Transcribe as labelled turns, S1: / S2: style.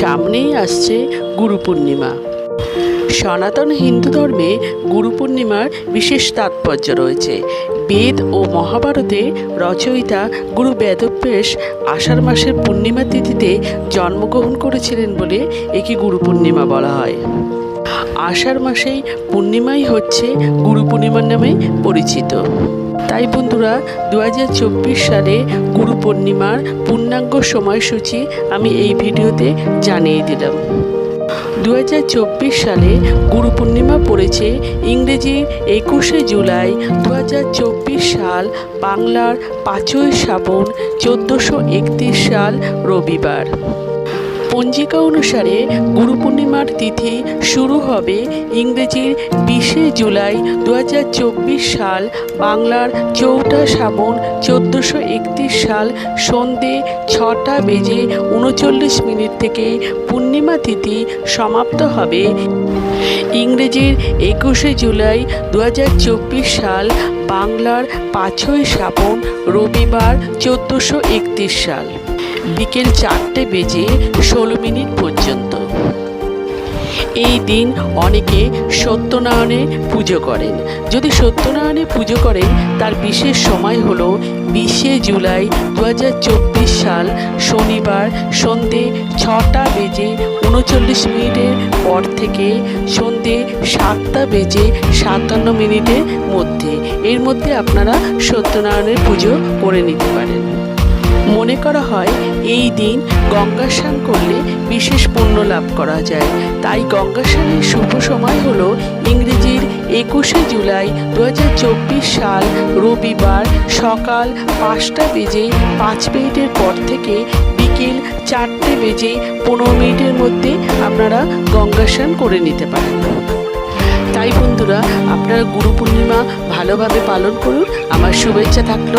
S1: সামনেই আসছে গুরু পূর্ণিমা। সনাতন হিন্দু ধর্মে গুরু পূর্ণিমার বিশেষ তাৎপর্য রয়েছে। বেদ ও মহাভারতে রচয়িতা গুরু বেদব্যাস আষাঢ় মাসের পূর্ণিমা তিথিতে জন্মগ্রহণ করেছিলেন বলে একে গুরু পূর্ণিমা বলা হয়। আষাঢ় মাসেই পূর্ণিমাই হচ্ছে গুরু পূর্ণিমার নামে পরিচিত। তাই বন্ধুরা দু হাজার চব্বিশ সালে গুরু পূর্ণিমার পূর্ণাঙ্গ সময়সূচি আমি এই ভিডিওতে জানিয়ে দিলাম। দু হাজার চব্বিশ সালে গুরু পূর্ণিমা পড়েছে ইংরেজি একুশে জুলাই দু হাজার চব্বিশ সাল, বাংলার পাঁচই শ্রাবণ, চোদ্দোশো সাল রবিবার। পঞ্জিকা অনুসারে গুরু পূর্ণিমার তিথি শুরু হবে ইংরেজির বিশে জুলাই দু হাজার চব্বিশ সাল, বাংলার চৌঠা শ্রাবণ চোদ্দোশো সাল সন্ধে ছটা বেজে উনচল্লিশ মিনিট থেকে পূর্ণিমা তিথি সমাপ্ত হবে। ইংরেজির একুশে জুলাই দু হাজার চব্বিশ সাল, বাংলার পাঁচই শ্রাবণ রবিবার চোদ্দোশো সাল। বিকেল চারটে বেজে ষোলো মিনিট পর্যন্ত। এই দিন অনেকে সত্যনারায়ণে পুজো করেন। যদি সত্যনারায়ণে পুজো করেন, তার বিশেষ সময় হলো বিশে জুলাই দু হাজার চব্বিশ সাল শনিবার সন্ধে ছটা বেজে উনচল্লিশ মিনিটের পর থেকে সন্ধে সাতটা বেজে সাতান্ন মিনিটের মধ্যে। এর মধ্যে আপনারা সত্যনারায়ণের পুজো করে নিতে পারেন। মনে করা হয় এই দিন গঙ্গা স্নান করলে বিশেষ পুণ্য লাভ করা যায়। তাই গঙ্গা স্নানের শুভ সময় হলো ইংরেজির একুশে জুলাই দু হাজার চব্বিশ সাল রবিবার সকাল পাঁচটা বেজে পাঁচ মিনিটের পর থেকে বিকেল চারটে বেজে পনেরো মিনিটের মধ্যে আপনারা গঙ্গা স্নান করে নিতে পারেন। তাই বন্ধুরা, আপনারা গুরু পূর্ণিমা ভালোভাবে পালন করুন। আমার শুভেচ্ছা থাকল।